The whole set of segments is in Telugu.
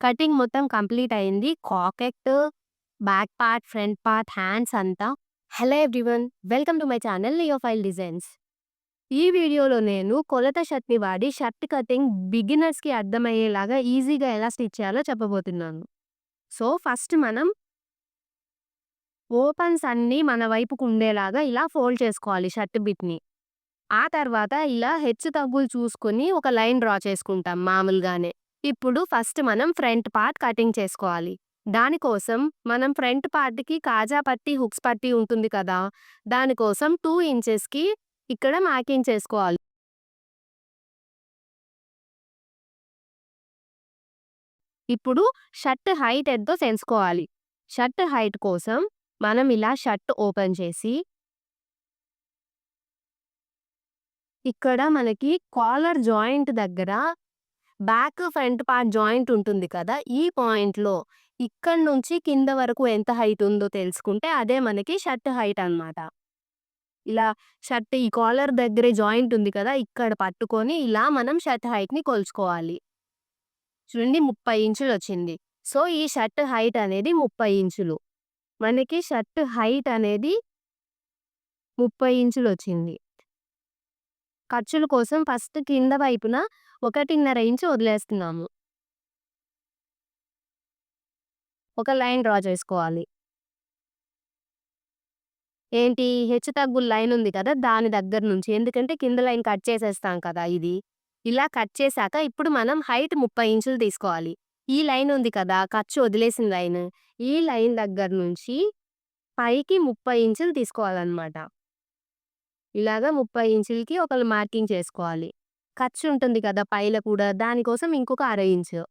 కటింగ్ మొత్తం కంప్లీట్ అయింది. Pocket back part front part hands అంతా. Hello everyone welcome to my channel Leo file designs ఈ వీడియోలో నేను కొలత షర్ట్ని వాడి షర్ట్ కటింగ్ బిగినర్స్కి అర్థమయ్యేలాగా ఈజీగా ఎలా స్టిచ్ చేయాలో చెప్పబోతున్నాను. సో ఫస్ట్ మనం ఓపెన్స్ అన్నీ మన వైపుకు ఉండేలాగా ఇలా ఫోల్డ్ చేసుకోవాలి షర్ట్ బిట్ని. ఆ తర్వాత ఇలా హెచ్చు తగ్గులు చూసుకొని ఒక లైన్ డ్రా చేసుకుంటాం మామూలుగానే. ఇప్పుడు ఫస్ట్ మనం ఫ్రంట్ పార్ట్ కటింగ్ చేసుకోవాలి. దానికోసం మనం ఫ్రంట్ పార్ట్కి కాజా పట్టి హుక్స్ పట్టి ఉంటుంది కదా దానికోసం టూ ఇంచెస్కి ఇక్కడ మ్యాకింగ్ చేసుకోవాలి. ఇప్పుడు షర్ట్ హైట్ ఎంతో తెలుసుకోవాలి. షర్ట్ హైట్ కోసం మనం ఇలా షర్ట్ ఓపెన్ చేసి ఇక్కడ మనకి కాలర్ జాయింట్ దగ్గర బ్యాక్ ఫ్రంట్ పార్ట్ జాయింట్ ఉంటుంది కదా! ఈ పాయింట్లో ఇక్కడ నుంచి కింద వరకు ఎంత హైట్ ఉందో తెలుసుకుంటే అదే మనకి షర్ట్ హైట్ అన్నమాట. ఇలా షర్ట్ ఈ కాలర్ దగ్గరే జాయింట్ ఉంది కదా! ఇక్కడ పట్టుకొని ఇలా మనం షర్ట్ హైట్ని కొలుచుకోవాలి. చూడండి ముప్పై ఇంచులు వచ్చింది. సో ఈ షర్ట్ హైట్ అనేది ముప్పై ఇంచులు. మనకి షర్ట్ హైట్ అనేది ముప్పై ఇంచులు వచ్చింది. ఖర్చుల కోసం ఫస్ట్ కింద వైపున ఒకటిన్నర ఇంచు వదిలేస్తున్నాము. ఒక లైన్ డ్రా చేసుకోవాలి. ఏంటి? హెచ్చు తగ్గు లైన్ ఉంది కదా దాని దగ్గర నుంచి. ఎందుకంటే కింద లైన్ కట్ చేసేస్తాం కదా ఇది. ఇలా కట్ చేశాక ఇప్పుడు మనం హైట్ ముప్పై ఇంచులు తీసుకోవాలి. ఈ లైన్ ఉంది కదా ఖర్చు వదిలేసిన లైన్. ఈ లైన్ దగ్గర నుంచి పైకి ముప్పై ఇంచులు తీసుకోవాలన్నమాట. ఇలాగా ముప్పై ఇంచులకి ఒకళ్ళు మార్కింగ్ చేసుకోవాలి. ఖర్చు ఉంటుంది కదా పైల కూడా దానికోసం ఇంకొక అర ఇంచు.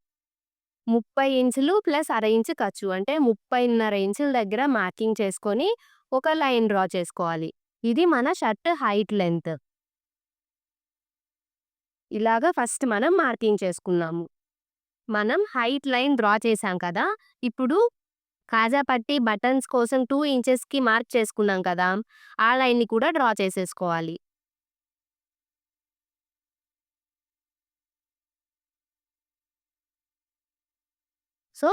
ముప్పై ఇంచులు ప్లస్ అర ఇంచు ఖర్చు అంటే ముప్పైన్నర ఇంచుల దగ్గర మార్కింగ్ చేసుకొని ఒక లైన్ డ్రా చేసుకోవాలి. ఇది మన షర్ట్ హైట్ లెంత్. ఇలాగా ఫస్ట్ మనం మార్కింగ్ చేసుకున్నాము. మనం హైట్ లైన్ డ్రా చేసాం కదా ఇప్పుడు కాజా పట్టి బటన్స్ కోసం టూ ఇంచెస్కి మార్క్ చేసుకున్నాం కదా ఆ లైన్ని కూడా డ్రా చేసేసుకోవాలి. సో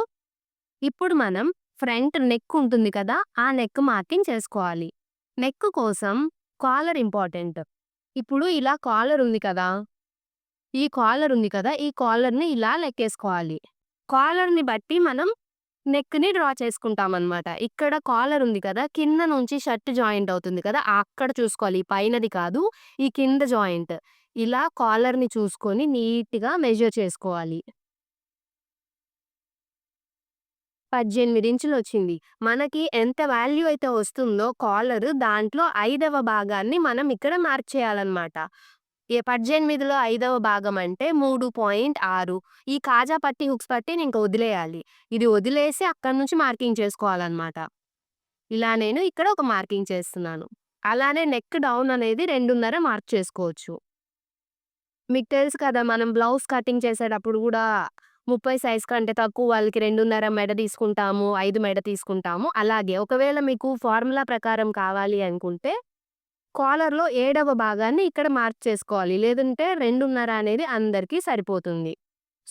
ఇప్పుడు మనం ఫ్రంట్ నెక్ ఉంటుంది కదా ఆ నెక్ మార్కింగ్ చేసుకోవాలి. నెక్ కోసం కాలర్ ఇంపార్టెంట్. ఇప్పుడు ఇలా కాలర్ ఉంది కదా ఈ కాలర్ ఉంది కదా ఈ కాలర్ని ఇలా లెక్కేసుకోవాలి. కాలర్ని బట్టి మనం నెక్ని డ్రా చేసుకుంటాం అనమాట ఇక్కడ కాలర్ ఉంది కదా కింద నుంచి షర్ట్ జాయింట్ అవుతుంది కదా అక్కడ చూసుకోవాలి. ఈ పైనది కాదు ఈ కింద జాయింట్. ఇలా కాలర్ని చూసుకొని నీట్గా మెజర్ చేసుకోవాలి. పద్దెనిమిది ఇంచులు వచ్చింది మనకి ఎంత వాల్యూ అయితే వస్తుందో కాలర్ దాంట్లో ఐదవ భాగాన్ని మనం ఇక్కడ మార్క్ చేయాలన్నమాట. పద్దెనిమిదిలో ఐదవ భాగం అంటే మూడు పాయింట్ ఆరు. ఈ కాజా పట్టి హుక్స్ పట్టి ఇంకా వదిలేయాలి. ఇది వదిలేసి అక్కడ నుంచి మార్కింగ్ చేసుకోవాలన్నమాట. ఇలా నేను ఇక్కడ ఒక మార్కింగ్ చేస్తున్నాను. అలానే నెక్ డౌన్ అనేది రెండున్నర మార్క్ చేసుకోవచ్చు. మీకు తెలుసు కదా మనం బ్లౌజ్ కటింగ్ చేసేటప్పుడు కూడా ముప్పై సైజ్ కంటే తక్కువ వాళ్ళకి రెండున్నర మెడ తీసుకుంటాము ఐదు మెడ తీసుకుంటాము. అలాగే ఒకవేళ మీకు ఫార్ములా ప్రకారం కావాలి అనుకుంటే కాలర్లో ఏడవ భాగాన్ని ఇక్కడ మార్క్ చేసుకోవాలి. లేదంటే రెండున్నర అనేది అందరికీ సరిపోతుంది.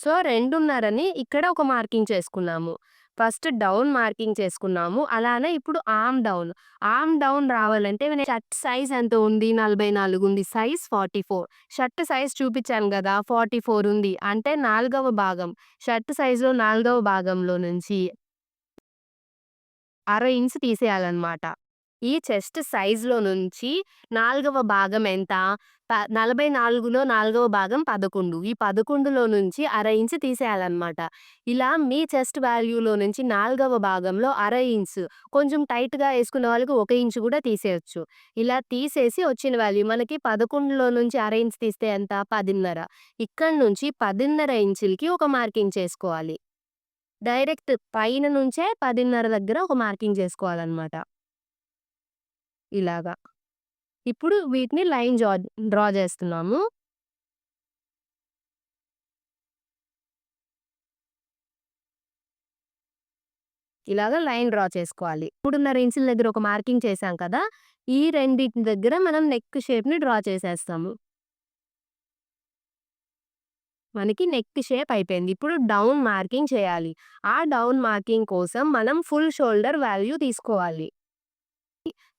సో రెండున్నరని ఇక్కడ ఒక మార్కింగ్ చేసుకున్నాము. ఫస్ట్ డౌన్ మార్కింగ్ చేసుకున్నాము. అలానే ఇప్పుడు ఆమ్ డౌన్. ఆమ్ డౌన్ రావాలంటే షర్ట్ సైజ్ ఎంత ఉంది? నలభై నాలుగు ఉంది. Size forty four. Shirt size చూపించాను కదా ఫార్టీ ఫోర్ ఉంది. అంటే నాలుగవ భాగం. షర్ట్ సైజులో నాలుగవ భాగంలో నుంచి అర ఇంచ్ తీసేయాలన్నమాట. ఈ చెస్ట్ సైజ్‌లో నుంచి నాలుగవ భాగం ఎంత? ప నలభై నాలుగులో నాలుగవ భాగం పదకొండు ఈ పదకొండులో నుంచి అర ఇంచు తీసేయాలన్నమాట. ఇలా మీ చెస్ట్ వాల్యూలో నుంచి నాలుగవ భాగంలో అర ఇంచు కొంచెం టైట్‌గా వేసుకున్న వాళ్ళకి ఒక ఇంచు కూడా తీసేయచ్చు ఇలా తీసేసి వచ్చిన వాల్యూ మనకి పదకొండులో నుంచి అర ఇంచు తీస్తే ఎంత? పదిన్నర ఇక్కడి నుంచి పదిన్నర ఇంచులకి ఒక మార్కింగ్ చేసుకోవాలి. డైరెక్ట్ పైన నుంచే పదిన్నర దగ్గర ఒక మార్కింగ్ చేసుకోవాలన్నమాట. ఇలాగా. ఇప్పుడు వీటిని లైన్ జా డ్రా చేస్తున్నాము. ఇలాగా లైన్ డ్రా చేసుకోవాలి. 3.5 ఇంచుల దగ్గర ఒక మార్కింగ్ చేసాం కదా! ఈ రెండింటి దగ్గర మనం నెక్ షేప్‌ని డ్రా చేసేస్తాము. మనకి నెక్ షేప్ అయిపోయింది. ఇప్పుడు డౌన్ మార్కింగ్ చేయాలి. ఆ డౌన్ మార్కింగ్ కోసం మనం ఫుల్ షోల్డర్ వాల్యూ తీసుకోవాలి.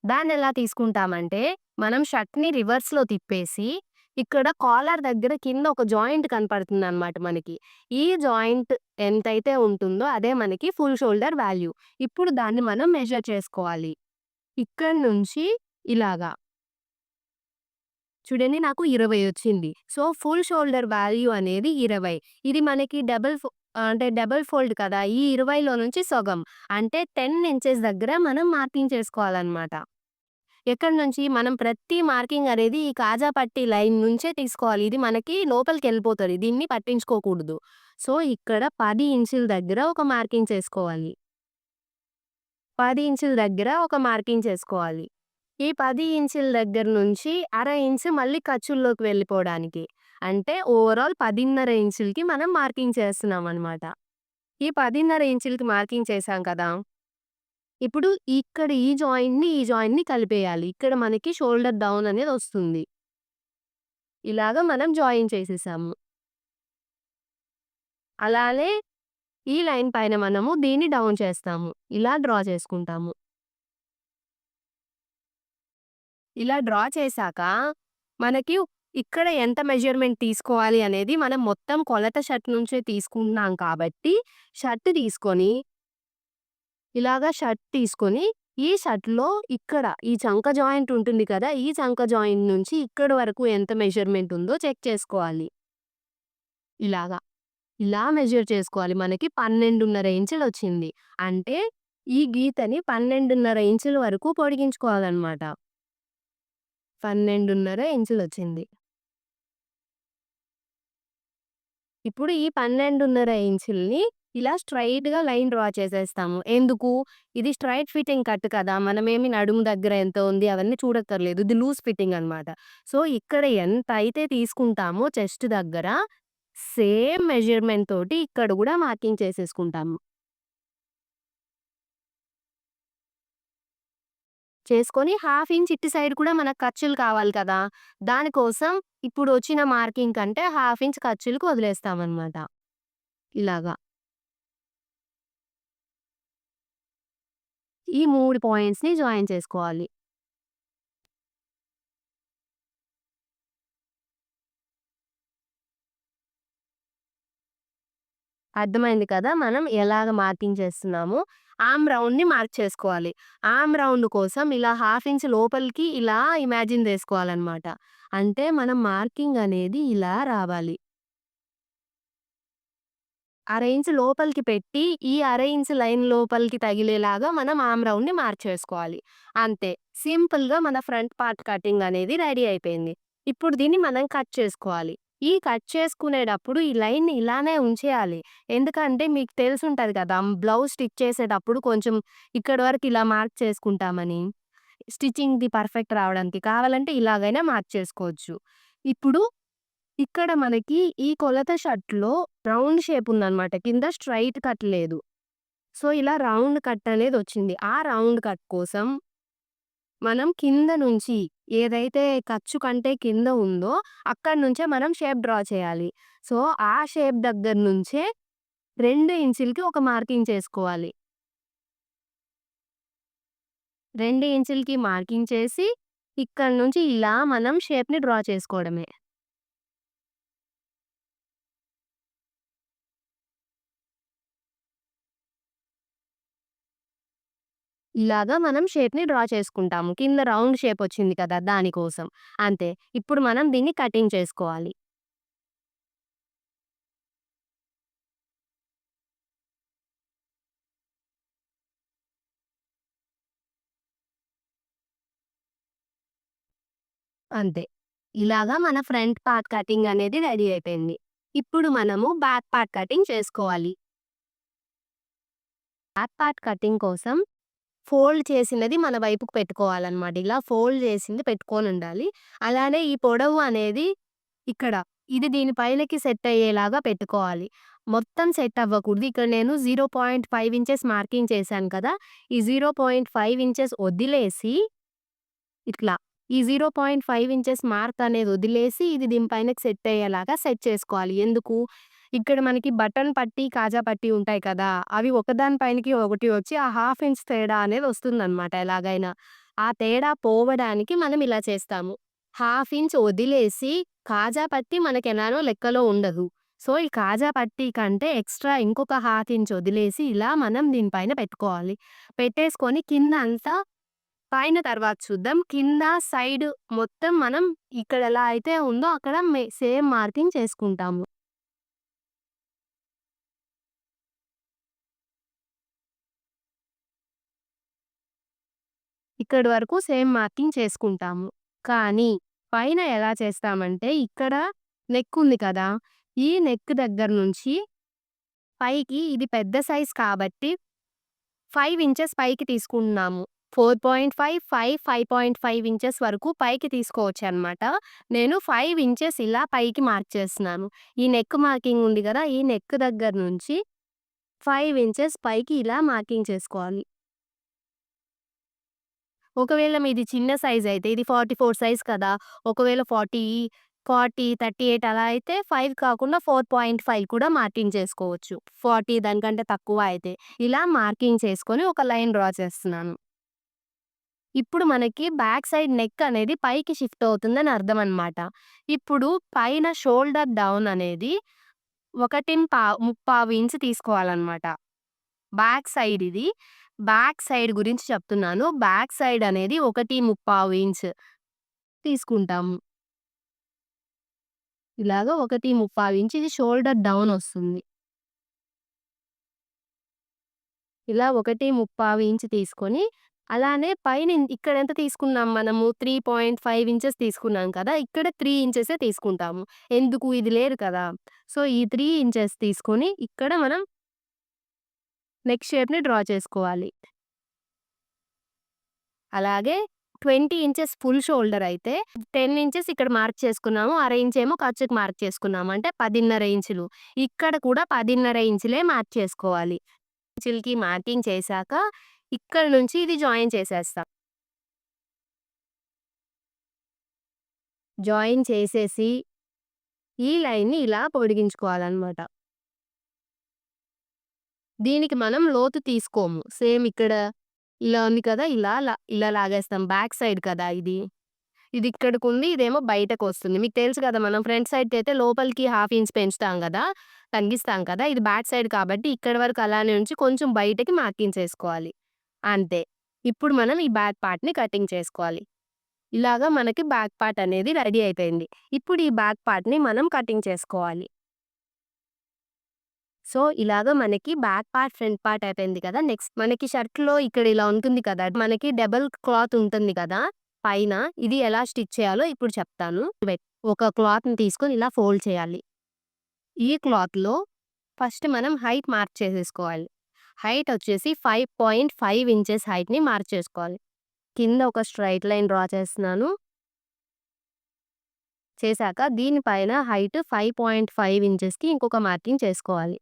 దాన్ని ఎలా తీసుకుంటామంటే, మనం షర్ట్‌ని రివర్స్‌లో తిప్పేసి, ఇక్కడ కాలర్ దగ్గర కింద ఒక జాయింట్ కనపడుతుందనమాట మనకి. ఈ జాయింట్ ఎంతైతే ఉంటుందో అదే మనకి ఫుల్ షోల్డర్ వాల్యూ. ఇప్పుడు దాన్ని మనం మెజర్ చేసుకోవాలి. ఇక్కడి నుంచి ఇలాగా. చూడండి నాకు 20 వచ్చింది. సో, ఫుల్ షోల్డర్ వాల్యూ అనేది 20. ఇది మనకి డబుల్ అంటే డబుల్ ఫోల్డ్ కదా! ఈ 20లో నుంచి సగం అంటే 10 ఇంచెస్ దగ్గర మనం మార్కింగ్ చేసుకోవాలన్నమాట ఎక్కడి నుంచి? మనం ప్రతి మార్కింగ్ అనేది ఈ కాజా పట్టి లైన్ నుంచే తీసుకోవాలి. ఇది మనకి లోపలికి వెళ్ళిపోతుంది దీన్ని పట్టించుకోకూడదు. సో, ఇక్కడ పది ఇంచుల దగ్గర ఒక మార్కింగ్ చేసుకోవాలి. పది ఇంచుల దగ్గర ఒక మార్కింగ్ చేసుకోవాలి. ఈ పది ఇంచుల దగ్గర నుంచి అర ఇంచు మళ్ళీ ఖర్చుల్లోకి వెళ్ళిపోవడానికి. అంటే ఓవరాల్ 10.5 ఇంచులకి మనం మార్కింగ్ చేస్తున్నాం అనమాట ఈ 10.5 ఇంచులకి మార్కింగ్ చేసాం కదా! ఇప్పుడు ఇక్కడ ఈ జాయింట్‌ని, ఈ జాయింట్‌ని కలిపేయాలి. ఇక్కడ మనకి షోల్డర్ డౌన్ అనేది వస్తుంది. ఇలాగ మనం జాయిన్ చేసేసాము. అలానే ఈ లైన్ పైన మనము దీన్ని డౌన్ చేస్తాము. ఇలా డ్రా చేసుకుంటాము. ఇలా డ్రా చేశాక, మనకి ఇక్కడ ఎంత మెజర్‌మెంట్ తీసుకోవాలి అనేది మనం మొత్తం కొలత షర్ట్ నుంచే తీసుకుంటున్నాం కాబట్టి, షర్ట్ తీసుకొని ఇలాగా షర్ట్ తీసుకొని, ఈ షర్ట్‌లో ఇక్కడ ఈ చంక జాయింట్ ఉంటుంది కదా! ఈ చంక జాయింట్ నుంచి ఇక్కడ వరకు ఎంత మెజర్‌మెంట్ ఉందో చెక్ చేసుకోవాలి. ఇలాగా ఇలా మెజర్ చేసుకోవాలి. మనకి 12.5 ఇంచులొచ్చింది. అంటే ఈ గీతని 12.5 ఇంచుల వరకు పొడిగించుకోవాలన్నమాట పొడిగించుకోవాలనమాట. 12.5 ఇంచులొచ్చింది. ఇప్పుడు ఈ 12.5 ఇంచుల్ని ఇలా స్ట్రైట్గా లైన్ డ్రా చేసేస్తాము. ఎందుకు? ఇది స్ట్రైట్ ఫిట్టింగ్ కట్ కదా! మనమేమి నడుము దగ్గర ఎంత ఉంది అవన్నీ చూడక్కర్లేదు. ఇది లూజ్ ఫిట్టింగ్ అనమాట. సో, ఇక్కడ ఎంత అయితే తీసుకుంటామో చెస్ట్ దగ్గర, సేమ్ మెజర్‌మెంట్ తోటి ఇక్కడ కూడా మార్కింగ్ చేసేసుకుంటాము. చేసుకొని హాఫ్ ఇంచ్ ఇటు సైడ్ కూడా మనకు ఖర్చులు కావాలి కదా! దానికోసం ఇప్పుడు వచ్చిన మార్కింగ్ కంటే హాఫ్ ఇంచ్ ఖర్చులకు వదిలేస్తామన్నమాట ఇలాగా. ఈ మూడు పాయింట్స్‌ని జాయిన్ చేసుకోవాలి. అర్థమైంది కదా! మనం ఎలాగ మార్కింగ్ చేస్తున్నామో. ఆమ్ రౌండ్‌ని మార్క్ చేసుకోవాలి. ఆమ్ రౌండ్ కోసం ఇలా హాఫ్ ఇంచ్ లోపలికి ఇలా ఇమాజిన్ చేసుకోవాలన్నమాట అంటే మనం మార్కింగ్ అనేది ఇలా రావాలి. అర ఇంచ్ లోపలికి పెట్టి, ఈ అర ఇంచ్ లైన్ లోపలికి తగిలేలాగా మనం ఆమ్ రౌండ్‌ని మార్చేసుకోవాలి అంతే. సింపుల్‌గా మన ఫ్రంట్ పార్ట్ కటింగ్ అనేది రెడీ అయిపోయింది. ఇప్పుడు దీన్ని మనం కట్ చేసుకోవాలి. ఈ కట్ చేసుకునేటప్పుడు ఈ లైన్‌ని ఇలానే ఉంచేయాలి. ఎందుకంటే మీకు తెలిసుంటది కదా! బ్లౌజ్ స్టిచ్ చేసేటప్పుడు కొంచెం ఇక్కడి వరకు ఇలా మార్క్ చేసుకుంటామని. స్టిచ్చింగ్‌ది పర్ఫెక్ట్ రావడానికి. కావాలంటే ఇలాగైనా మార్క్ చేసుకోవచ్చు. ఇప్పుడు ఇక్కడ మనకి ఈ కొలత షర్ట్‌లో రౌండ్ షేప్ ఉందనమాట. కింద స్ట్రైట్ కట్ లేదు. సో, ఇలా రౌండ్ కట్ అనేది వచ్చింది ఆ రౌండ్ కట్ కోసం మనం కింద నుంచి ఏదైతే ఖర్చు కంటే కింద ఉందో అక్కడ నుంచే మనం షేప్ డ్రా చేయాలి. సో, ఆ షేప్ దగ్గర నుంచే రెండు ఇంచులకి ఒక మార్కింగ్ చేసుకోవాలి. రెండు ఇంచులకి మార్కింగ్ చేసి, ఇక్కడ నుంచి ఇలా మనం షేప్‌ని డ్రా చేసుకోవడమే. ఇలాగా మనం షేప్‌ని డ్రా చేసుకుంటాము. కింద రౌండ్ షేప్ వచ్చింది కదా! దానికోసం. అంతే. ఇప్పుడు మనం దీన్ని కటింగ్ చేసుకోవాలి. అంతే. ఇలాగా మన ఫ్రంట్ పార్ట్ కటింగ్ అనేది రెడీ అయిపోయింది. ఇప్పుడు మనము బ్యాక్ పార్ట్ కటింగ్ చేసుకోవాలి. బ్యాక్ పార్ట్ కటింగ్ కోసం ఫోల్డ్ చేసినది మన వైపుకు పెట్టుకోవాలన్నమాట ఇలా ఫోల్డ్ చేసింది పెట్టుకొని ఉండాలి అలానే ఈ పొడవు అనేది ఇక్కడ ఇది దీని పైనకి సెట్ అయ్యేలాగా పెట్టుకోవాలి. మొత్తం సెట్ అవ్వకూడదు. ఇక్కడ నేను 0.5 ఇంచెస్ మార్కింగ్ చేశాను కదా! ఈ 0.5 ఇంచెస్ వదిలేసి ఇట్లా ఈ 0.5 ఇంచెస్ మార్క్ అనేది వదిలేసి ఇది దీని పైనకి సెట్ అయ్యేలాగా సెట్ చేసుకోవాలి. ఎందుకు? ఇక్కడ మనకి బటన్ పట్టి కాజా పట్టి ఉంటాయి కదా! అవి ఒకదాని పైనకి ఒకటి వచ్చి ఆ హాఫ్ ఇంచ్ తేడా అనేది వస్తుందన్నమాట ఎలాగైనా. ఆ తేడా పోవడానికి మనం ఇలా చేస్తాము. హాఫ్ ఇంచ్ వదిలేసి కాజా పట్టీ మనకెలానో లెక్కలో ఉండదు. సో, ఈ కాజా పట్టి కంటే ఎక్స్‌ట్రా ఇంకొక హాఫ్ ఇంచ్ వదిలేసి ఇలా మనం దీనిపైన పెట్టుకోవాలి. పెట్టేసుకొని కింద అంతా పైన తర్వాత చూద్దాం. కింద సైడ్ మొత్తం మనం ఇక్కడ ఎలా అయితే ఉందో అక్కడ మే సేమ్ మార్కింగ్ చేసుకుంటాము. ఇక్కడి వరకు సేమ్ మార్కింగ్ చేసుకుంటాము. కానీ పైన ఎలా చేస్తామంటే ఇక్కడ నెక్ ఉంది కదా! ఈ నెక్ దగ్గర నుంచి పైకి ఇది పెద్ద సైజ్ కాబట్టి ఫైవ్ ఇంచెస్ పైకి తీసుకుంటున్నాము. 4.5, 5, 5.5 ఇంచెస్ వరకు పైకి తీసుకోవచ్చు అనమాట నేను ఫైవ్ ఇంచెస్ ఇలా పైకి మార్క్ చేస్తున్నాను. ఈ నెక్ మార్కింగ్ ఉంది కదా! ఈ నెక్ దగ్గర నుంచి ఫైవ్ ఇంచెస్ పైకి ఇలా మార్కింగ్ చేసుకోవాలి. ఒకవేళ మీది చిన్న సైజ్ అయితే ఇది 44 సైజ్ కదా! ఒకవేళ 40, 40, 38 అలా అయితే ఫైవ్ కాకుండా 4.5 కూడా మార్కింగ్ చేసుకోవచ్చు. 40 దానికంటే తక్కువ అయితే. ఇలా మార్కింగ్ చేసుకొని ఒక లైన్ డ్రా చేస్తున్నాను. ఇప్పుడు మనకి బ్యాక్ సైడ్ నెక్ అనేది పైకి షిఫ్ట్ అవుతుందని అర్థం అనమాట. ఇప్పుడు పైన షోల్డర్ డౌన్ అనేది ఒకటిన్ పా ముప్పావు ఇంచ్ తీసుకోవాలన్నమాట బ్యాక్ సైడ్ ఇది. బ్యాక్ సైడ్ గురించి చెప్తున్నాను. బ్యాక్ సైడ్ అనేది ఒకటి ముప్పావు ఇంచ్ తీసుకుంటాము. ఇలాగ ఒకటి ముప్పావు ఇంచ్ ఇది షోల్డర్ డౌన్ వస్తుంది. ఇలా ఒకటి ముప్పావు ఇంచ్ తీసుకొని అలానే పైన ఇక్కడ ఎంత తీసుకున్నాం మనము 3.5 ఇంచెస్ తీసుకున్నాం కదా! ఇక్కడ త్రీ ఇంచెసే తీసుకుంటాము. ఎందుకు? ఇది లేదు కదా! సో, ఈ త్రీ ఇంచెస్ తీసుకొని ఇక్కడ మనం నెక్ షేప్‌ని డ్రా చేసుకోవాలి. అలాగే 20 ఇంచెస్ ఫుల్ షోల్డర్ అయితే 10 ఇంచెస్ ఇక్కడ మార్క్ చేసుకున్నాము. అర ఇంచ్ ఏమో ఖర్చుకి మార్క్ చేసుకున్నాము. అంటే 10.5 ఇంచులు. ఇక్కడ కూడా 10.5 ఇంచులే మార్క్ చేసుకోవాలి. ఇంచులకి మార్కింగ్ చేశాక ఇక్కడ నుంచి ఇది జాయిన్ చేసేస్తాం. జాయిన్ చేసేసి ఈ లైన్‌ని ఇలా పొడిగించుకోవాలన్నమాట దీనికి మనం లోతు తీసుకోము. సేమ్ ఇక్కడ ఇలా ఉంది కదా! ఇలా లా ఇలా లాగేస్తాం. బ్యాక్ సైడ్ కదా ఇది. ఇది ఇక్కడికుంది. ఇదేమో బయటకు వస్తుంది మీకు తెలుసు కదా! మనం ఫ్రంట్ సైడ్‌కైతే లోపలికి హాఫ్ ఇంచ్ పెంచుతాం కదా! తగ్గిస్తాం కదా! ఇది బ్యాక్ సైడ్ కాబట్టి ఇక్కడ వరకు అలానే ఉంచి కొంచెం బయటకి మార్కింగ్ చేసుకోవాలి. అంతే. ఇప్పుడు మనం ఈ బ్యాక్ పార్ట్‌ని కటింగ్ చేసుకోవాలి. ఇలాగా మనకి బ్యాక్ పార్ట్ అనేది రెడీ అయిపోయింది. ఇప్పుడు ఈ బ్యాక్ పార్ట్‌ని మనం కటింగ్ చేసుకోవాలి. సో, ఇలాగ మనకి బ్యాక్ పార్ట్, ఫ్రంట్ పార్ట్ అయిపోయింది కదా! నెక్స్ట్ మనకి షర్ట్‌లో ఇక్కడ ఇలా ఉంటుంది కదా! మనకి డబుల్ క్లాత్ ఉంటుంది కదా! పైన ఇది ఎలా స్టిచ్ చేయాలో ఇప్పుడు చెప్తాను. వెట్ ఒక క్లాత్‌ని తీసుకొని ఇలా ఫోల్డ్ చేయాలి. ఈ క్లాత్‌లో ఫస్ట్ మనం హైట్ మార్క్ చేసేసుకోవాలి. హైట్ వచ్చేసి 5.5 ఇంచెస్ హైట్‌ని మార్క్ చేసుకోవాలి. కింద ఒక స్ట్రైట్ లైన్ డ్రా చేస్తున్నాను. చేశాక దీనిపైన హైట్ ఫైవ్ పాయింట్ ఫైవ్ ఇంచెస్‌కి ఇంకొక మార్కింగ్ చేసుకోవాలి.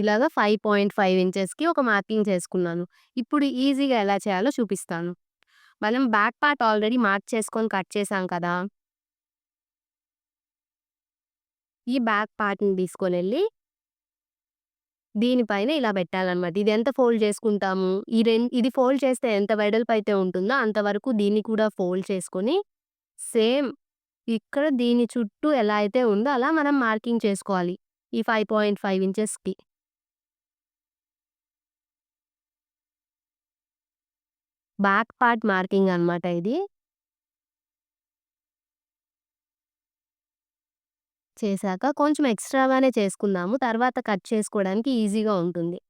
ఇలాగ 5.5 ఇంచెస్‌కి ఒక మార్కింగ్ చేసుకున్నాను. ఇప్పుడు ఈజీగా ఎలా చేయాలో చూపిస్తాను. మనం బ్యాక్ పార్ట్ ఆల్రెడీ మార్క్ చేసుకొని కట్ చేసాం కదా! ఈ బ్యాక్ పార్ట్‌ని తీసుకొని వెళ్ళి దీనిపైన ఇలా పెట్టాలన్నమాట ఇది ఎంత ఫోల్డ్ చేసుకుంటాము? ఈ రెం ఇది ఫోల్డ్ చేస్తే ఎంత వెడల్పు అయితే ఉంటుందో అంతవరకు దీన్ని కూడా ఫోల్డ్ చేసుకొని సేమ్ ఇక్కడ దీని చుట్టూ ఎలా అయితే ఉందో అలా మనం మార్కింగ్ చేసుకోవాలి. ఈ 5.5 ఇంచెస్‌కి. బ్యాక్ పార్ట్ మార్కింగ్ అనమాట ఇది. చేశాక కొంచెం ఎక్స్‌ట్రాగానే చేసుకుందాము. తర్వాత కట్ చేసుకోవడానికి ఈజీగా ఉంటుంది.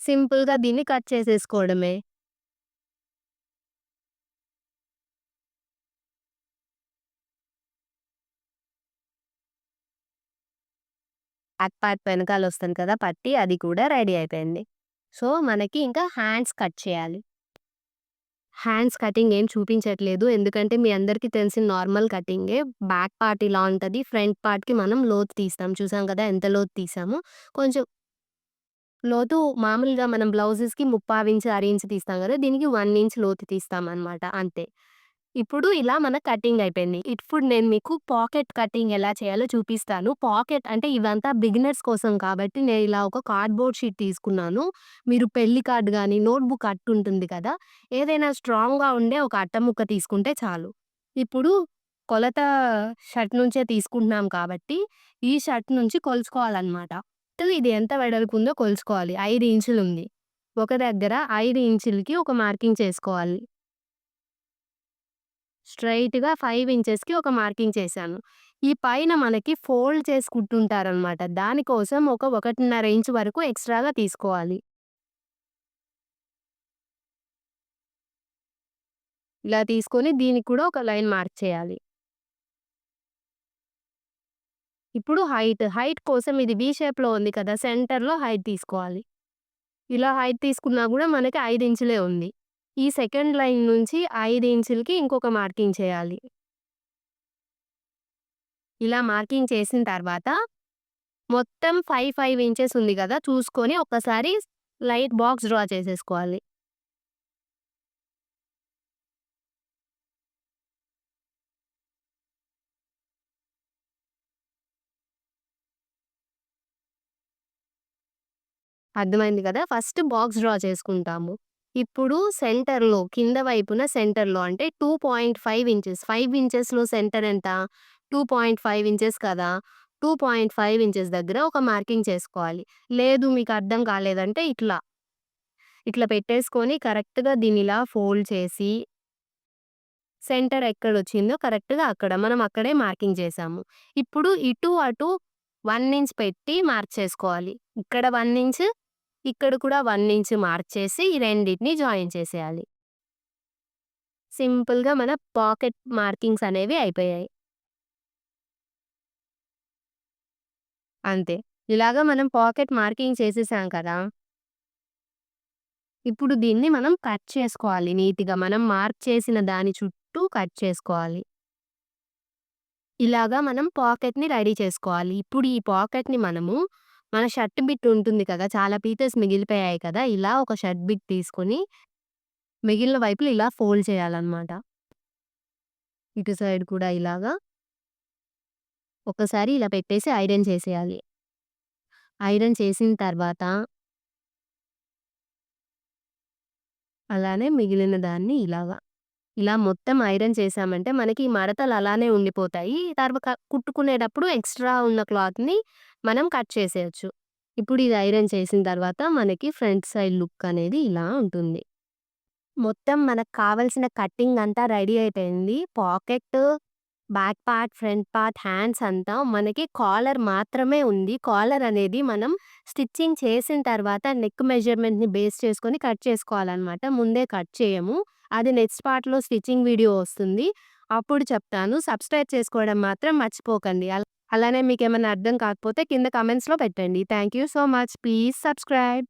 సింపుల్‌గా దీన్ని కట్ చేసేసుకోవడమే. బ్యాక్ పార్ట్ వెనకాల వస్తుంది కదా! పట్టి అది కూడా రెడీ అయిపోయింది. సో, మనకి ఇంకా హ్యాండ్స్ కట్ చేయాలి. హ్యాండ్స్ కటింగ్ ఏం చూపించట్లేదు. ఎందుకంటే మీ అందరికీ తెలిసిన నార్మల్ కటింగే. బ్యాక్ పార్ట్ ఇలా ఉంటుంది ఫ్రంట్ పార్ట్‌కి మనం లోతు తీస్తాం. చూసాం కదా! ఎంత లోతు తీసాము కొంచెం లోతు మామూలుగా మనం బ్లౌజెస్‌కి ముప్పావించ్, అరించ్ తీస్తాం కదా దీనికి వన్ ఇంచ్ లోతు తీస్తాం అనమాట అంతే. ఇప్పుడు ఇలా మన కటింగ్ అయిపోయింది. ఇప్పుడు నేను మీకు పాకెట్ కటింగ్ ఎలా చేయాలో చూపిస్తాను. పాకెట్ అంటే ఇవంతా బిగినర్స్ కోసం కాబట్టి నేను ఇలా ఒక కార్డ్‌బోర్డ్ షీట్ తీసుకున్నాను. మీరు పెళ్ళి కార్డ్ కానీ నోట్‌బుక్ అట్టు ఉంటుంది కదా! ఏదైనా స్ట్రాంగ్‌గా ఉండే ఒక అట్టముక్క తీసుకుంటే చాలు. ఇప్పుడు కొలత షర్ట్ నుంచే తీసుకుంటున్నాం కాబట్టి, ఈ షర్ట్ నుంచి కొలుచుకోవాలన్నమాట ఇది ఎంత వెడల్పు ఉందో కొలుచుకోవాలి. 5 ఇంచులుంది. ఒక దగ్గర ఐదు ఇంచులకి ఒక మార్కింగ్ చేసుకోవాలి. స్ట్రెయిట్‌గా ఫైవ్ ఇంచెస్‌కి ఒక మార్కింగ్ చేశాను. ఈ పైన మనకి ఫోల్డ్ చేసుకుంటుంటారనమాట దానికోసం ఒక 1.5 ఇంచ్ వరకు ఎక్స్‌ట్రాగా తీసుకోవాలి. ఇలా తీసుకొని దీనికి కూడా ఒక లైన్ మార్క్ చేయాలి. ఇప్పుడు హైట్. హైట్ కోసం ఇది వి షేప్‌లో ఉంది కదా! సెంటర్‌లో హైట్ తీసుకోవాలి. ఇలా హైట్ తీసుకున్నా కూడా మనకి ఐదు ఇంచులే ఉంది. ఈ సెకండ్ లైన్ నుంచి ఐదు ఇంచులకి ఇంకొక మార్కింగ్ చేయాలి. ఇలా మార్కింగ్ చేసిన తర్వాత మొత్తం 5, 5 ఇంచెస్ ఉంది కదా చూసుకొని ఒక్కసారి లైట్ బాక్స్ డ్రా చేసేసుకోవాలి. అర్థమైంది కదా! ఫస్ట్ బాక్స్ డ్రా చేసుకుంటాము. ఇప్పుడు సెంటర్‌లో కింద వైపున సెంటర్‌లో అంటే 2.5 ఇంచెస్ ఫైవ్ ఇంచెస్‌లో సెంటర్ ఎంత? 2.5 ఇంచెస్ కదా! 2.5 ఇంచెస్ దగ్గర ఒక మార్కింగ్ చేసుకోవాలి. లేదు మీకు అర్థం కాలేదంటే ఇట్లా. ఇట్లా పెట్టేసుకొని కరెక్ట్‌గా దీనిలా ఇలా ఫోల్డ్ చేసి సెంటర్ ఎక్కడ వచ్చిందో కరెక్ట్‌గా అక్కడ. మనం అక్కడే మార్కింగ్ చేసాము ఇప్పుడు ఇటు అటు వన్ ఇంచ్ పెట్టి మార్క్ చేసుకోవాలి. ఇక్కడ వన్ ఇంచ్, ఇక్కడ కూడా వన్ ఇంచ్ మార్క్ చేసి ఈ రెండిటిని జాయిన్ చేసేయాలి. సింపుల్‌గా మన పాకెట్ మార్కింగ్స్ అనేవి అయిపోయాయి. అంతే. ఇలాగా మనం పాకెట్ మార్కింగ్ చేసేసాం కదా! ఇప్పుడు దీన్ని మనం కట్ చేసుకోవాలి నీట్‌గా. మనం మార్క్ చేసిన దాని చుట్టూ కట్ చేసుకోవాలి. ఇలాగా మనం పాకెట్‌ని రెడీ చేసుకోవాలి. ఇప్పుడు ఈ పాకెట్‌ని మనము మన షర్ట్ బిట్ ఉంటుంది కదా! చాలా పీసెస్ మిగిలిపోయాయి కదా! ఇలా ఒక షర్ట్ బిట్ తీసుకొని మిగిలిన వైపులు ఇలా ఫోల్డ్ చేయాలన్నమాట. ఇటు సైడ్ కూడా ఇలాగా ఒకసారి ఇలా పెట్టేసి ఐరన్ చేసేయాలి. ఐరన్ చేసిన తర్వాత అలానే మిగిలిన దాన్ని ఇలాగా. ఇలా మొత్తం ఐరన్ చేసామంటే మనకి ఈ మడతలు అలానే ఉండిపోతాయి. తర్వాత కుట్టుకునేటప్పుడు ఎక్స్‌ట్రా ఉన్న క్లాత్‌ని మనం కట్ చేసేయచ్చు ఇప్పుడు ఇది ఐరన్ చేసిన తర్వాత మనకి ఫ్రంట్ సైడ్ లుక్ అనేది ఇలా ఉంటుంది. మొత్తం మనకు కావాల్సిన కటింగ్ అంతా రెడీ అయిపోయింది. Pocket, back part, front part, hands అంతా మనకి కాలర్ మాత్రమే ఉంది. కాలర్ అనేది మనం స్టిచ్చింగ్ చేసిన తర్వాత నెక్ మెజర్‌మెంట్‌ని బేస్ చేసుకొని కట్ చేసుకోవాలనమాట. ముందే కట్ చేయము. అది నెక్స్ట్ పార్ట్‌లో స్టిచ్చింగ్ వీడియో వస్తుంది. అప్పుడు చెప్తాను. సబ్స్క్రైబ్ చేసుకోవడం మాత్రం మర్చిపోకండి. అలానే అలానే ఏమైనా అర్థం కాకపోతే కింద కమెంట్స్లో పెట్టండి. Thank you so much. Please subscribe.